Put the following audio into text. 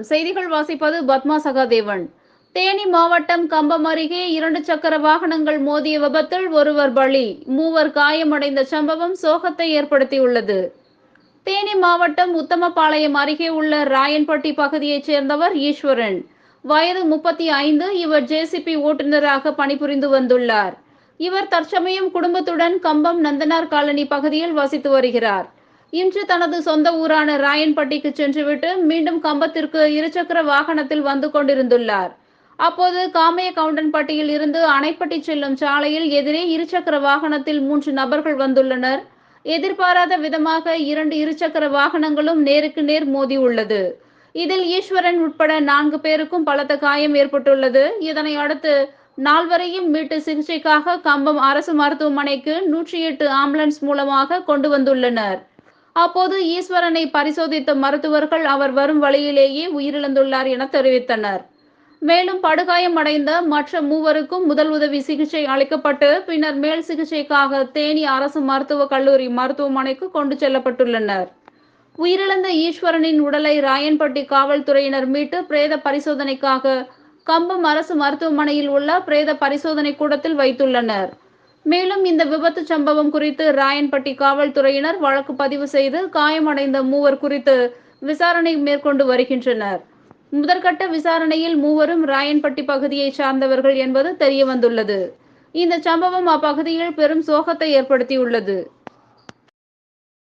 செய்திகள் வாசிப்பது பத்மா சகாதேவன். தேனி மாவட்டம் கம்பம் அருகே இரண்டு சக்கர வாகனங்கள் மோதிய விபத்தில் ஒருவர் பலி. மூவர் காயமடைந்த சம்பவம் சோகத்தை ஏற்படுத்தியுள்ளது. தேனி மாவட்டம் உத்தமபாளையம் அருகே உள்ள ராயன்பட்டி பகுதியைச் சேர்ந்தவர் ஈஸ்வரன். வயது முப்பத்தி ஐந்து இவர் ஜேசிபி ஓட்டுநராக பணிபுரிந்து வந்துள்ளார். இவர் தற்சமயம் குடும்பத்துடன் கம்பம் நந்தனார் காலனி பகுதியில் வசித்து வருகிறார். இன்று தனது சொந்த ஊரான ராயன்பட்டிக்கு சென்றுவிட்டு மீண்டும் கம்பத்திற்கு இருசக்கர வாகனத்தில் வந்து கொண்டிருந்துள்ளார். அப்போது காமைய கவுண்டன்பட்டியில் இருந்து அணைப்பட்டி செல்லும் சாலையில் எதிரே இருசக்கர வாகனத்தில் மூன்று நபர்கள் வந்துள்ளனர். எதிர்பாராத விதமாக இரண்டு இருசக்கர வாகனங்களும் நேருக்கு நேர் மோதி உள்ளது. இதில் ஈஸ்வரன் உட்பட நான்கு பேருக்கும் பலத்த காயம் ஏற்பட்டுள்ளது. இதனை அடுத்து நால்வரையும் மீட்டு சிகிச்சைக்காக கம்பம் அரசு மருத்துவமனைக்கு நூற்றி எட்டு ஆம்புலன்ஸ் மூலமாக கொண்டு வந்துள்ளனர். அப்போது ஈஸ்வரனை பரிசோதித்த மருத்துவர்கள் அவர் வரும் வழியிலேயே உயிரிழந்துள்ளார் என தெரிவித்தனர். மேலும் படுகாயம் அடைந்த மற்ற மூவருக்கும் முதல் உதவி சிகிச்சை அளிக்கப்பட்டு பின்னர் மேல் சிகிச்சைக்காக தேனி அரசு மருத்துவக் கல்லூரி மருத்துவமனைக்கு கொண்டு செல்லப்பட்டுள்ளனர். உயிரிழந்த ஈஸ்வரனின் உடலை ராயன்பட்டி காவல்துறையினர் மீட்டு பிரேத பரிசோதனைக்காக கம்பம் அரசு மருத்துவமனையில் உள்ள பிரேத பரிசோதனை கூடத்தில் வைத்துள்ளனர். மேலும் இந்த விபத்து சம்பவம் குறித்து ராயன்பட்டி காவல்துறையினர் வழக்கு பதிவு செய்து காயமடைந்த மூவர் குறித்து விசாரணை மேற்கொண்டு வருகின்றனர். முதற்கட்ட விசாரணையில் மூவரும் ராயன்பட்டி பகுதியை சார்ந்தவர்கள் என்பது தெரியவந்துள்ளது. இந்த சம்பவம் அப்பகுதியில் பெரும் சோகத்தை ஏற்படுத்தியுள்ளது.